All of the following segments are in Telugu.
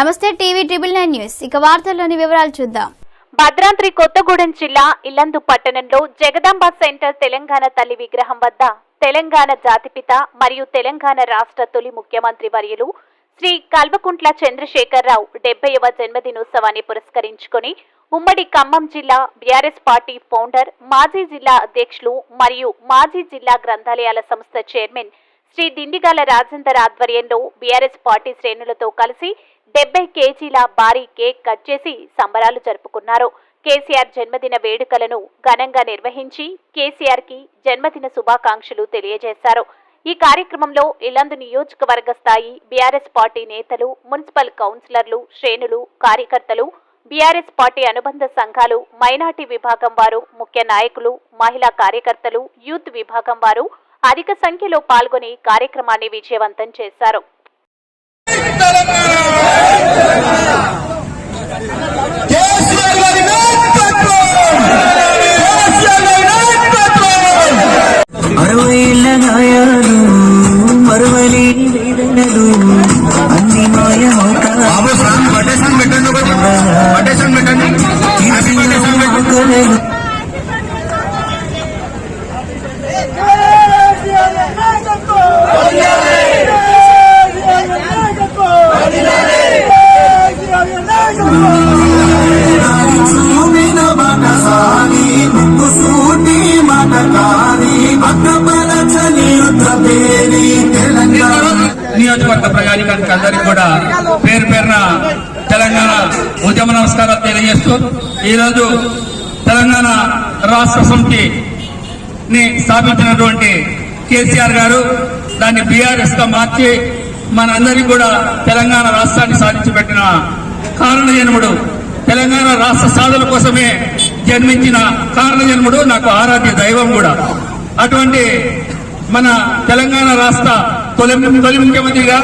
నమస్తే టీవీ ట్రిబుల్ నైన్ న్యూస్. ఇక వార్తల్లోని వివరాలు చూద్దాం. భద్రాద్రి కొత్తగూడెం జిల్లా ఇల్లందు పట్టణంలో జగదాంబ సెంటర్ తెలంగాణ తల్లి విగ్రహం వద్ద తెలంగాణ జాతిపిత మరియు తెలంగాణ రాష్ట్ర తొలి ముఖ్యమంత్రి వర్యులు శ్రీ కల్వకుంట్ల చంద్రశేఖరరావు డెబ్బైవ జన్మదినోత్సవాన్ని పురస్కరించుకొని ఉమ్మడి ఖమ్మం జిల్లా బీఆర్ఎస్ పార్టీ ఫౌండర్ మాజీ జిల్లా అధ్యక్షులు మరియు మాజీ జిల్లా గ్రంథాలయాల సంస్థ చైర్మన్ శ్రీ దిండిగాల రాజేందర్ ఆధ్వర్యంలో బీఆర్ఎస్ పార్టీ శ్రేణులతో కలిసి డెబ్బై కేజీల భారీ కేక్ కట్ చేసి సంబరాలు జరుపుకున్నారు. కేసీఆర్ జన్మదిన వేడుకలను ఘనంగా నిర్వహించి కేసీఆర్కి జన్మదిన శుభాకాంక్షలు తెలియజేశారు. ఈ కార్యక్రమంలో ఇల్లందు నియోజకవర్గ స్థాయి బీఆర్ఎస్ పార్టీ నేతలు మున్సిపల్ కౌన్సిలర్లు శ్రేణులు కార్యకర్తలు బీఆర్ఎస్ పార్టీ అనుబంధ సంఘాలు మైనార్టీ విభాగం వారు ముఖ్య నాయకులు మహిళా కార్యకర్తలు యూత్ విభాగం వారు అధిక సంఖ్యలో పాల్గొని కార్యక్రమాన్ని విజయవంతం చేశారు. Thank you. కాని తెలంగాణ. నియోజకవర్గ ప్రజానికానికి అందరికీ కూడా పేరు పేరున తెలంగాణ ఉద్యమ నమస్కారాలు తెలియజేస్తూ ఈరోజు తెలంగాణ రాష్ట్ర సమితిని స్థాపించినటువంటి కేసీఆర్ గారు దాన్ని బీఆర్ఎస్గా మార్చి మనందరికీ కూడా తెలంగాణ రాష్ట్రాన్ని సాధించి పెట్టిన కారణజన్ముడు తెలంగాణ రాష్ట్ర సాధన కోసమే జన్మించిన కారణజన్ముడు నాకు ఆరాధ్య దైవం కూడా. అటువంటి మన తెలంగాణ రాష్ట్ర తొలి తొలి ముఖ్యమంత్రిగా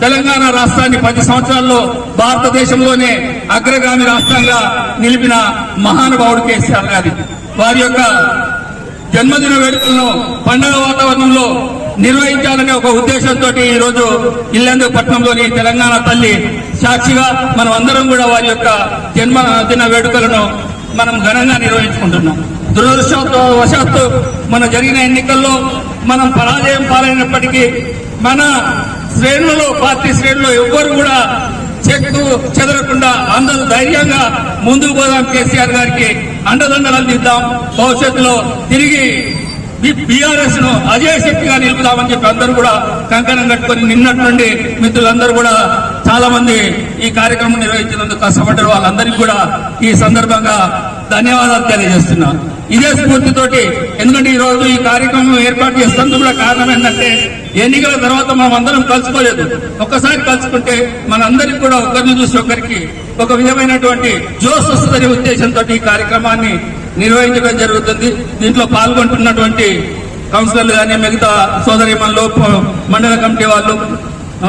తెలంగాణ రాష్ట్రాన్ని పది సంవత్సరాల్లో భారతదేశంలోనే అగ్రగామి రాష్ట్రంగా నిలిపిన మహానుభావుడు కేసీఆర్ గారి. వారి యొక్క జన్మదిన వేడుకలను పండగ వాతావరణంలో నిర్వహించాలనే ఒక ఉద్దేశంతో ఈరోజు రోజు ఇల్లందు పట్టణంలోని తెలంగాణ తల్లి సాక్షిగా మనం అందరం కూడా వారి యొక్క జన్మదిన వేడుకలను మనం ఘనంగా నిర్వహించుకుంటున్నాం. దురదృష్టవశాత్తు మన జరిగిన ఎన్నికల్లో మనం పరాజయం పాలైనప్పటికీ మన శ్రేణులలో పార్టీ శ్రేణులు ఎవ్వరు కూడా చెక్కు చెదరకుండా అందరూ ధైర్యంగా ముందుకు పోదాం కేసీఆర్ గారికి అండదండలు అందిద్దాం. భవిష్యత్తులో తిరిగి బీఆర్ఎస్ను అజయ శక్తిగా నిలుపుదామని చెప్పి అందరూ కూడా కంకణం కట్టుకొని నిన్నటి నుండి మిత్రులందరూ కూడా చాలా మంది ఈ కార్యక్రమం నిర్వహించినందుకు కష్టపడ్డారు. వాళ్ళందరికీ కూడా ఈ సందర్భంగా ధన్యవాదాలు తెలియజేస్తున్నా. ఇదే స్ఫూర్తితోటి ఎందుకంటే ఈ రోజు ఈ కార్యక్రమం ఏర్పాటు చేసినందుకు కూడా కారణం ఏంటంటే ఎన్నికల తర్వాత మనం అందరం కలుసుకోలేదు. ఒక్కసారి కలుసుకుంటే మనందరికి కూడా ఒకరిని చూసి ఒకరికి ఒక విధమైనటువంటి జోస్ వస్తుందనే ఉద్దేశంతో ఈ కార్యక్రమాన్ని నిర్వహించడం జరుగుతుంది. దీంట్లో పాల్గొంటున్నటువంటి కౌన్సిలర్లు కానీ మిగతా సోదరి మండల కమిటీ వాళ్ళు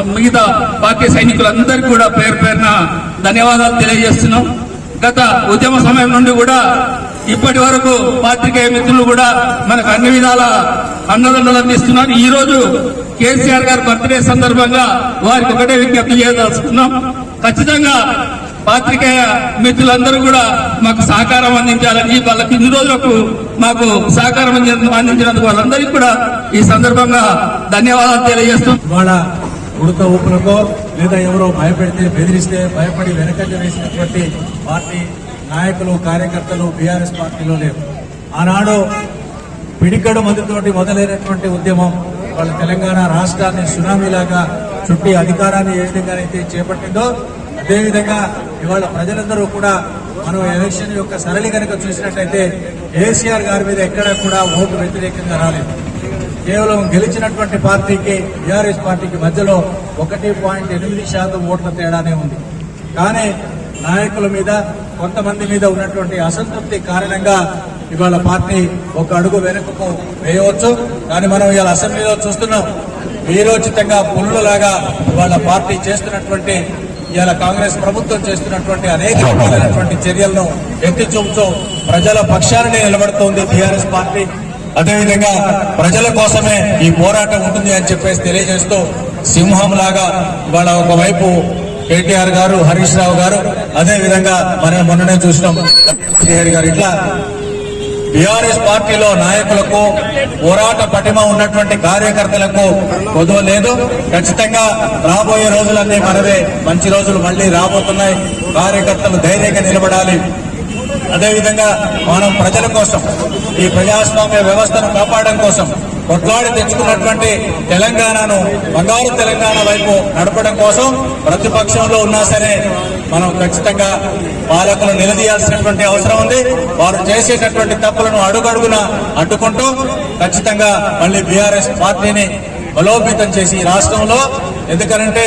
మిగతా పార్టీ సైనికులందరికీ కూడా పేరు పేరున ధన్యవాదాలు తెలియజేస్తున్నాం. గత ఉద్యమ సమయం నుండి కూడా ఇప్పటి వరకు పాత్రికేయ మిత్రులు కూడా మనకు అన్ని విధాల అన్నదండలు అందిస్తున్నారు. ఈ రోజు కేసీఆర్ గారి బర్త్డే సందర్భంగా వారికి ఒకటే విజ్ఞప్తి చేయదలుచుకున్నాం. ఖచ్చితంగా పాత్రికేయ మిత్రులందరూ కూడా మాకు సహకారం అందించాలని వాళ్ళకి ఇన్ని రోజులకు మాకు సహకారం అందించినందుకు వాళ్ళందరికీ కూడా ఈ సందర్భంగా ధన్యవాదాలు తెలియజేస్తున్నాం వాళ్ళ ఉడత ఊపులకో లేదా ఎవరో భయపెడితే బెదిరిస్తే భయపడి వెనకంజ వేసినటువంటి పార్టీ నాయకులు కార్యకర్తలు బీఆర్ఎస్ పార్టీలో లేవు ఆనాడు పిడికడు మందితోటి మొదలైనటువంటి ఉద్యమం వాళ్ళ తెలంగాణ రాష్ట్రాన్ని సునామీలాగా చుట్టి అధికారాన్ని ఏ విధంగానైతే చేపట్టిందో అదేవిధంగా ఇవాళ ప్రజలందరూ కూడా మనం ఎలక్షన్ యొక్క సరళి కనుక చూసినట్టయితే కేసీఆర్ గారి మీద ఎక్కడా కూడా ఓటు వ్యతిరేకంగా రాలేదు. కేవలం గెలిచినటువంటి పార్టీకి బీఆర్ఎస్ పార్టీకి మధ్యలో ఒకటి పాయింట్ ఎనిమిది శాతం ఓట్ల తేడానే ఉంది. కానీ నాయకుల మీద కొంతమంది మీద ఉన్నటువంటి అసంతృప్తి కారణంగా ఇవాళ పార్టీ ఒక అడుగు వెనుకకు వేయవచ్చు. కానీ మనం ఇవాళ అసెంబ్లీలో చూస్తున్నాం వీరోచితంగా పుల్లులాగా ఇవాళ పార్టీ చేస్తున్నటువంటి ఇవాళ కాంగ్రెస్ ప్రభుత్వం చేస్తున్నటువంటి అనేక రకాలైనటువంటి చర్యలను ఎత్తి చూపుతూ ప్రజల పక్షాన్ని నిలబడుతోంది టీఆర్ఎస్ పార్టీ. అదేవిధంగా ప్రజల కోసమే ఈ పోరాటం ఉంటుంది అని చెప్పేసి తెలియజేస్తూ సింహం లాగా ఇవాళ ఒకవైపు కేటీఆర్ గారు హరీష్ రావు గారు అదే విధంగా మనం మొన్ననే చూసినాం శ్రీహరి గారు ఇట్లా బీఆర్ఎస్ పార్టీలో నాయకులకు పోరాట పటిమ ఉన్నటువంటి కార్యకర్తలకు కొదవ లేదు. ఖచ్చితంగా రాబోయే రోజులన్నీ మనవే మంచి రోజులు మళ్ళీ రాబోతున్నాయి. కార్యకర్తలు ధైర్యంగా నిలబడాలి. అదేవిధంగా మనం ప్రజల కోసం ఈ ప్రజాస్వామ్య వ్యవస్థను కాపాడడం కోసం కొట్లాడి తెచ్చుకున్నటువంటి తెలంగాణను బంగారు తెలంగాణ వైపు నడపడం కోసం ప్రతిపక్షంలో ఉన్నా సరే మనం ఖచ్చితంగా పాలకులు నిలదీయాల్సినటువంటి అవసరం ఉంది. వారు చేసేటటువంటి తప్పులను అడుగడుగున అడ్డుకుంటూ ఖచ్చితంగా మళ్ళీ బీఆర్ఎస్ పార్టీని బలోపేతం చేసి ఈ రాష్ట్రంలో. ఎందుకనంటే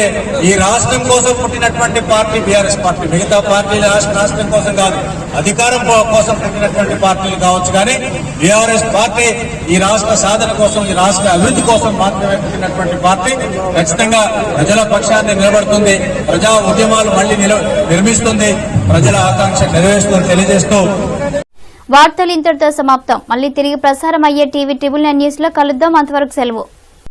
ఈ రాష్ట్రం కోసం పుట్టినటువంటి పార్టీ బీఆర్ఎస్ పార్టీ. మిగతా పార్టీలు రాష్ట్ర రాష్ట్రం కోసం కాదు. అధికారం కోసం పుట్టినటువంటి పార్టీలు కావచ్చు కానీ బీఆర్ఎస్ పార్టీ ఈ రాష్ట్ర సాధన కోసం ఈ రాష్ట్ర అభివృద్ధి కోసం మాత్రమే పుట్టినటువంటి పార్టీ ఖచ్చితంగా ప్రజల పక్షాన్ని నిలబడుతుంది. ప్రజా ఉద్యమాలు మళ్ళీ నిర్మిస్తుంది. ప్రజల ఆకాంక్ష నెరవేరుస్తుందని తెలియజేస్తూ వార్తలు ఇంతటితో సమాప్తం. మళ్ళీ తిరిగి ప్రసారం అయ్యే టీవీ ట్రిబుల్ నైన్ న్యూస్లో కలుద్దాం. అంతవరకు సెలవు.